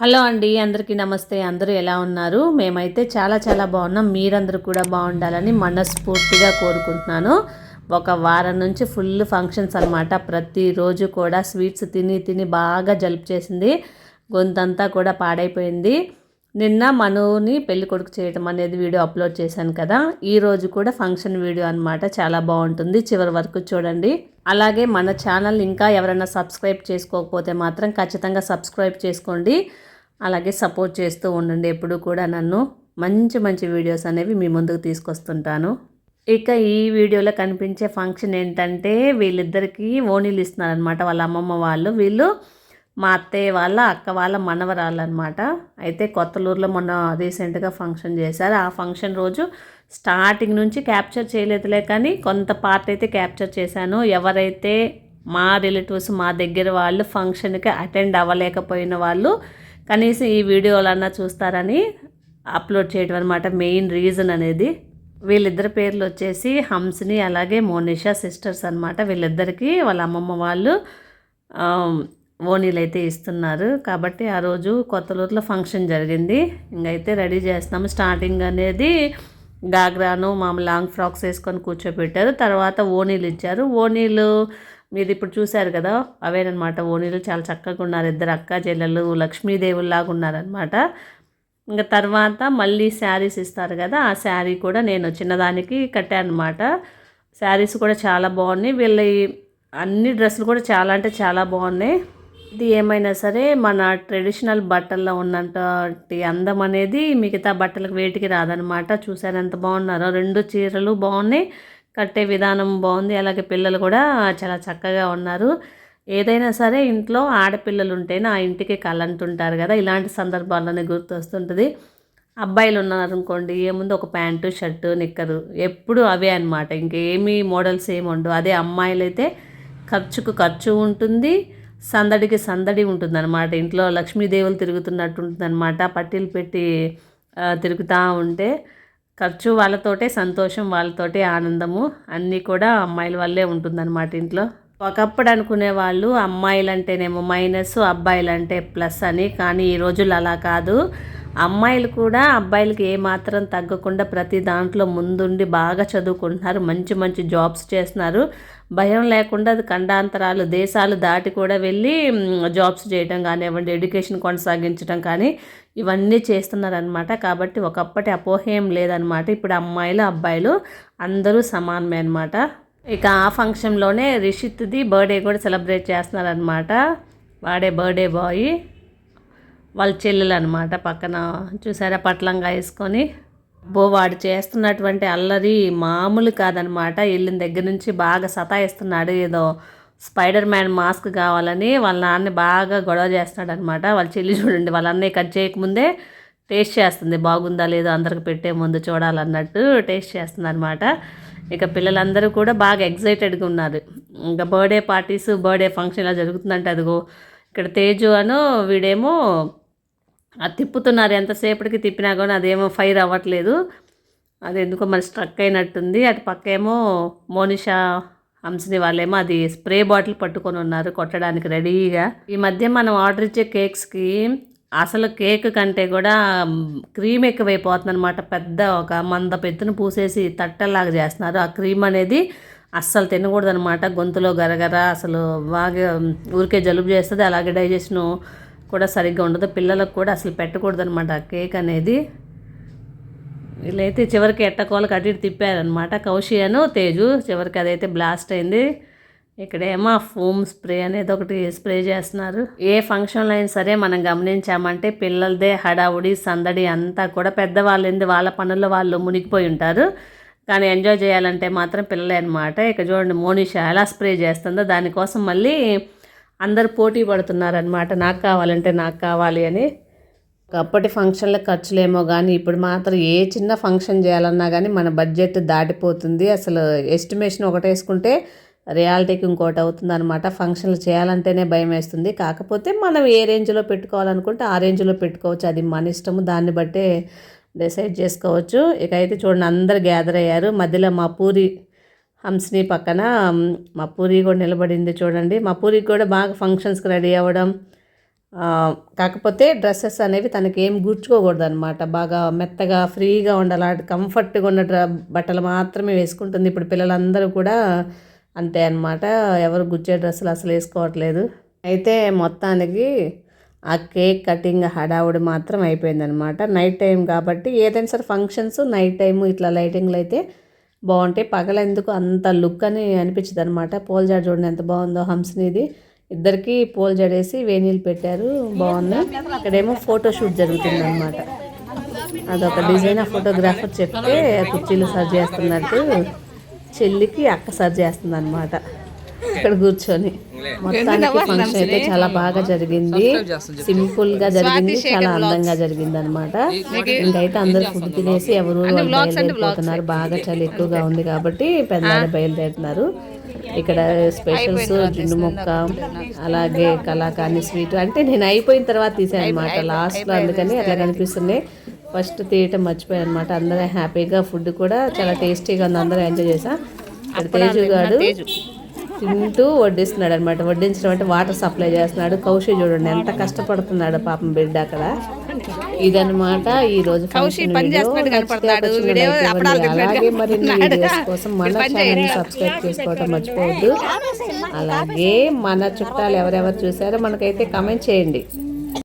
Hello అండి అందరికీ నమస్తే. అందరూ ఎలా ఉన్నారు? మేమైతే చాలా చాలా బాగున్నాం. మీరందరూ కూడా బాగుండాలని మనస్ఫూర్తిగా కోరుకుంటున్నాను. ఒక వారం నుంచి ఫుల్ ఫంక్షన్స్ అనమాట ప్రతిరోజు కూడా స్వీట్స్ తిని తిని బాగా జలుపు చేసింది. గొంతంతా కూడా పాడైపోయింది. నిన్న మనుని పెళ్ళి కొడుకు చేయటం అనేది వీడియో అప్లోడ్ చేశాను కదా. ఈరోజు కూడా ఫంక్షన్ వీడియో అనమాట చాలా బాగుంటుంది. చివరి వరకు చూడండి. అలాగే మన ఛానల్ ఇంకా ఎవరైనా సబ్స్క్రైబ్ చేసుకోకపోతే మాత్రం ఖచ్చితంగా సబ్స్క్రైబ్ చేసుకోండి. అలాగే సపోర్ట్ చేస్తూ ఉండండి. ఎప్పుడు కూడా నన్ను మంచి మంచి వీడియోస్ అనేవి మీ ముందుకు తీసుకొస్తుంటాను. ఇక ఈ వీడియోలో కనిపించే ఫంక్షన్ ఏంటంటే వీళ్ళిద్దరికీ ఓనీలు ఇస్తున్నారనమాట వాళ్ళ అమ్మమ్మ వాళ్ళు వీళ్ళు మా అత్తయ్య వాళ్ళ అక్క వాళ్ళ మనవరాళ్ళు అనమాట అయితే కొత్తలూరులో మొన్న రీసెంట్గా ఫంక్షన్ చేశారు. ఆ ఫంక్షన్ రోజు స్టార్టింగ్ నుంచి క్యాప్చర్ చేయలేదులే కానీ కొంత పార్ట్ అయితే క్యాప్చర్ చేశాను. ఎవరైతే మా రిలేటివ్స్ మా దగ్గర వాళ్ళు ఫంక్షన్కి అటెండ్ అవ్వలేకపోయిన వాళ్ళు కనీసం ఈ వీడియోలన్నా చూస్తారని అప్లోడ్ చేయడం అనమాట మెయిన్ రీజన్ అనేది వీళ్ళిద్దరి పేర్లు వచ్చేసి హంస్ని అలాగే మోనిషా సిస్టర్స్ అనమాట వీళ్ళిద్దరికీ వాళ్ళ అమ్మమ్మ వాళ్ళు ఓనీలు అయితే ఇస్తున్నారు. కాబట్టి ఆ రోజు కొత్తలూరులో ఫంక్షన్ జరిగింది. ఇంకైతే రెడీ చేస్తున్నాము. స్టార్టింగ్ అనేది గాగ్రాను మామూలు లాంగ్ ఫ్రాక్స్ వేసుకొని కూర్చోబెట్టారు. తర్వాత ఓనీలు ఇచ్చారు. ఓనీలు మీరు ఇప్పుడు చూశారు కదా అవేనమాట ఓనీలు చాలా చక్కగా ఉన్నారు. ఇద్దరు అక్క చెల్లెలు లక్ష్మీదేవుల్లాగా ఉన్నారనమాట ఇంకా తర్వాత మళ్ళీ శారీస్ ఇస్తారు కదా ఆ శారీ కూడా నేను చిన్నదానికి కట్టాను అనమాట శారీస్ కూడా చాలా బాగున్నాయి. వీళ్ళ అన్ని డ్రెస్సులు కూడా చాలా అంటే చాలా బాగున్నాయి. ఇది ఏమైనా సరే మన ట్రెడిషనల్ బట్టల్లో ఉన్నటువంటి అందం అనేది మిగతా బట్టలకు వేటికి రాదనమాట చూసారు ఎంత బాగున్నారో. రెండు చీరలు బాగున్నాయి. కట్టే విధానం బాగుంది. అలాగే పిల్లలు కూడా చాలా చక్కగా ఉన్నారు. ఏదైనా సరే ఇంట్లో ఆడపిల్లలు ఉంటేనే ఆ ఇంటికి కళ్ళంటుంటారు కదా. ఇలాంటి సందర్భాల్లోనే గుర్తొస్తుంటుంది. అబ్బాయిలు ఉన్నారనుకోండి ఏముంది ఒక ప్యాంటు షర్టు నిక్కరు ఎప్పుడు అవే అనమాట ఇంకేమీ మోడల్స్ ఏమి ఉండవు. అదే అమ్మాయిలైతే ఖర్చుకు ఖర్చు ఉంటుంది సందడికి సందడి ఉంటుందన్నమాట. ఇంట్లో లక్ష్మీదేవులు తిరుగుతున్నట్టు ఉంటుందన్నమాట పట్టీలు పెట్టి తిరుగుతూ ఉంటే ఖర్చు వాళ్ళతోటే సంతోషం వాళ్ళతోటే ఆనందము అన్నీ కూడా అమ్మాయిల వల్లే ఉంటుందన్నమాట ఇంట్లో. ఒకప్పుడు అనుకునే వాళ్ళు అమ్మాయిలంటేనేమో మైనస్ అబ్బాయిలంటే ప్లస్ అని కానీ ఈ రోజుల్లో అలా కాదు. అమ్మాయిలు కూడా అబ్బాయిలకి ఏమాత్రం తగ్గకుండా ప్రతి దాంట్లో ముందుండి బాగా చదువుకుంటున్నారు మంచి మంచి జాబ్స్ చేస్తున్నారు. భయం లేకుండా అది ఖండాంతరాలు దేశాలు దాటి కూడా వెళ్ళి జాబ్స్ చేయడం కానివ్వండి ఎడ్యుకేషన్ కొనసాగించడం కానీ ఇవన్నీ చేస్తున్నారనమాట కాబట్టి ఒకప్పటి అపోహేం లేదనమాట ఇప్పుడు అమ్మాయిలు అబ్బాయిలు అందరూ సమానమే అనమాట ఇక ఆ ఫంక్షన్లోనే రిషిత్ది బర్త్డే కూడా సెలబ్రేట్ చేస్తున్నారనమాట వాడే బర్త్డే బాయ్. వాళ్ళ చెల్లెలు అనమాట పక్కన. చూసారా? పట్లంగా వేసుకొని బో వాడు చేస్తున్నటువంటి అల్లరి మామూలు కాదనమాట వెళ్ళిన దగ్గర నుంచి బాగా సతాయిస్తున్నాడు. ఏదో స్పైడర్ మ్యాన్ మాస్క్ కావాలని వాళ్ళ నాన్న బాగా గొడవ చేస్తున్నాడు అనమాట వాళ్ళ చెల్లి చూడండి వాళ్ళ అన్నయ్య కట్ చేయకముందే టేస్ట్ చేస్తుంది. బాగుందా లేదో అందరికి పెట్టే ముందు చూడాలన్నట్టు టేస్ట్ చేస్తుంది అనమాట ఇక పిల్లలందరూ కూడా బాగా ఎగ్జైటెడ్గా ఉన్నారు. ఇంకా బర్త్డే పార్టీస్ బర్త్డే ఫంక్షన్ ఇలా జరుగుతుందంటే అదిగో ఇక్కడ తేజు అను వీడేమో అది తిప్పుతున్నారు ఎంతసేపటికి తిప్పినా కానీ అదేమో ఫైర్ అవ్వట్లేదు. అది ఎందుకో మరి స్ట్రక్ అయినట్టుంది. అటు పక్క ఏమో మోనిషా హంసని వాళ్ళేమో అది స్ప్రే బాటిల్ పట్టుకొని ఉన్నారు కొట్టడానికి రెడీగా. ఈ మధ్య మనం ఆర్డర్ ఇచ్చే కేక్స్కి అసలు కేక్ కంటే కూడా క్రీమ్ ఎక్కువైపోతుంది అనమాట పెద్ద ఒక మంద పెత్తును పూసేసి తట్టలాగా చేస్తున్నారు. ఆ క్రీమ్ అనేది అస్సలు తినకూడదు అనమాట గొంతులో గరగర అసలు బాగా ఊరికే జలుబు చేస్తుంది అలాగే డైజెషన్ కూడా సరిగ్గా ఉండదు. పిల్లలకు కూడా అసలు పెట్టకూడదు అనమాట కేక్ అనేది. వీళ్ళైతే చివరికి ఎట్టకోలకు అటు ఇటు తిప్పారనమాట కౌశియను తేజు. చివరికి అదైతే బ్లాస్ట్ అయింది. ఇక్కడేమో ఫోమ్ స్ప్రే అనేది ఒకటి స్ప్రే చేస్తున్నారు. ఏ ఫంక్షన్లో అయినా సరే మనం గమనించామంటే పిల్లలదే హడావుడి సందడి అంతా కూడా పెద్దవాళ్ళు వాళ్ళ పనుల్లో వాళ్ళు మునిగిపోయి ఉంటారు. కానీ ఎంజాయ్ చేయాలంటే మాత్రం పిల్లలే అనమాట ఇక చూడండి మోనిషా ఎలా స్ప్రే చేస్తుందో దానికోసం మళ్ళీ అందరు పోటీ పడుతున్నారనమాట నాకు కావాలంటే నాకు కావాలి అని. ఒకప్పటి ఫంక్షన్ల ఖర్చులేమో కానీ ఇప్పుడు మాత్రం ఏ చిన్న ఫంక్షన్ చేయాలన్నా కానీ మన బడ్జెట్ దాటిపోతుంది. అసలు ఎస్టిమేషన్ ఒకటి వేసుకుంటే రియాలిటీకి ఇంకోటి అవుతుంది అనమాట ఫంక్షన్లు చేయాలంటేనే భయం వేస్తుంది. కాకపోతే మనం ఏ రేంజ్లో పెట్టుకోవాలనుకుంటే ఆ రేంజ్లో పెట్టుకోవచ్చు. అది మన ఇష్టము దాన్ని బట్టే డిసైడ్ చేసుకోవచ్చు. ఇక అయితే చూడండి అందరు గ్యాదర్ అయ్యారు. మధ్యలో మా పూరి హంస్ని పక్కన మా పూరి కూడా నిలబడింది చూడండి. మా పూరికి కూడా బాగా ఫంక్షన్స్కి రెడీ అవ్వడం కాకపోతే డ్రెస్సెస్ అనేవి తనకి ఏం గుర్చుకోకూడదు అనమాట బాగా మెత్తగా ఫ్రీగా ఉండాలి. కంఫర్ట్గా ఉన్న డ్ర బట్టలు మాత్రమే వేసుకుంటుంది. ఇప్పుడు పిల్లలందరూ కూడా అంతే అన్నమాట. ఎవరు గుచ్చే డ్రెస్సులు అసలు వేసుకోవట్లేదు. అయితే మొత్తానికి ఆ కేక్ కటింగ్ హడావుడి మాత్రం అయిపోయిందనమాట నైట్ టైం కాబట్టి ఏదైనా సరే ఫంక్షన్స్ నైట్ టైం ఇట్లా లైటింగ్లు అయితే బాగుంటాయి. పగలెందుకు అంత లుక్ అని అనిపించింది అనమాట పోల్ జాడ చూడండి ఎంత బాగుందో హంసనిది ఇద్దరికి పోల్ జడేసి వేణీలు పెట్టారు. బాగుంది ఇక్కడేమో ఫోటోషూట్ జరుగుతుంది అనమాట అదొక డిజైన్ ఫోటోగ్రాఫర్ చెప్తే కుర్చీలు సర్వ్ చేస్తున్నట్టు చెల్లికి అక్క సర్వ్ చేస్తుంది అనమాట ఇక్కడ కూర్చొని. మొత్తానికి ఫంక్షన్ అయితే చాలా బాగా జరిగింది. సింపుల్గా జరిగింది చాలా అందంగా జరిగింది అనమాట ఇంకైతే అందరు ఫుడ్ తినేసి ఎవరు బయలుదేరిపోతున్నారు బాగా చలి ఎక్కువగా ఉంది కాబట్టి పెద్ద బయలుదేరుతున్నారు. ఇక్కడ స్పెషల్స్ జున్ను మొక్క అలాగే కలాకాని స్వీట్ అంటే నేను అయిపోయిన తర్వాత తీసాను అనమాట లాస్ట్లో అందుకని అట్లా కనిపిస్తున్నాయి. ఫస్ట్ తీయటం మర్చిపోయాను అనమాట అందరూ హ్యాపీగా ఫుడ్ కూడా చాలా టేస్టీగా ఉంది. అందరూ ఎంజాయ్ చేసా ఇక్కడ తేజు. గాడు తింటూ వడ్డిస్తున్నాడు అనమాట వడ్డించడం అంటే వాటర్ సప్లై చేస్తున్నాడు. కౌశి చూడండి ఎంత కష్టపడుతున్నాడు పాపం బిడ్డ అక్కడ. ఇదన్నమాట ఈ రోజు. అలాగే వీడియోస్ కోసం మన ఛానల్ సబ్స్క్రైబ్ చేసుకోవడం మర్చిపోవద్దు. అలాగే మన చుట్టాలు ఎవరెవరు చూసారో మనకైతే కమెంట్ చేయండి.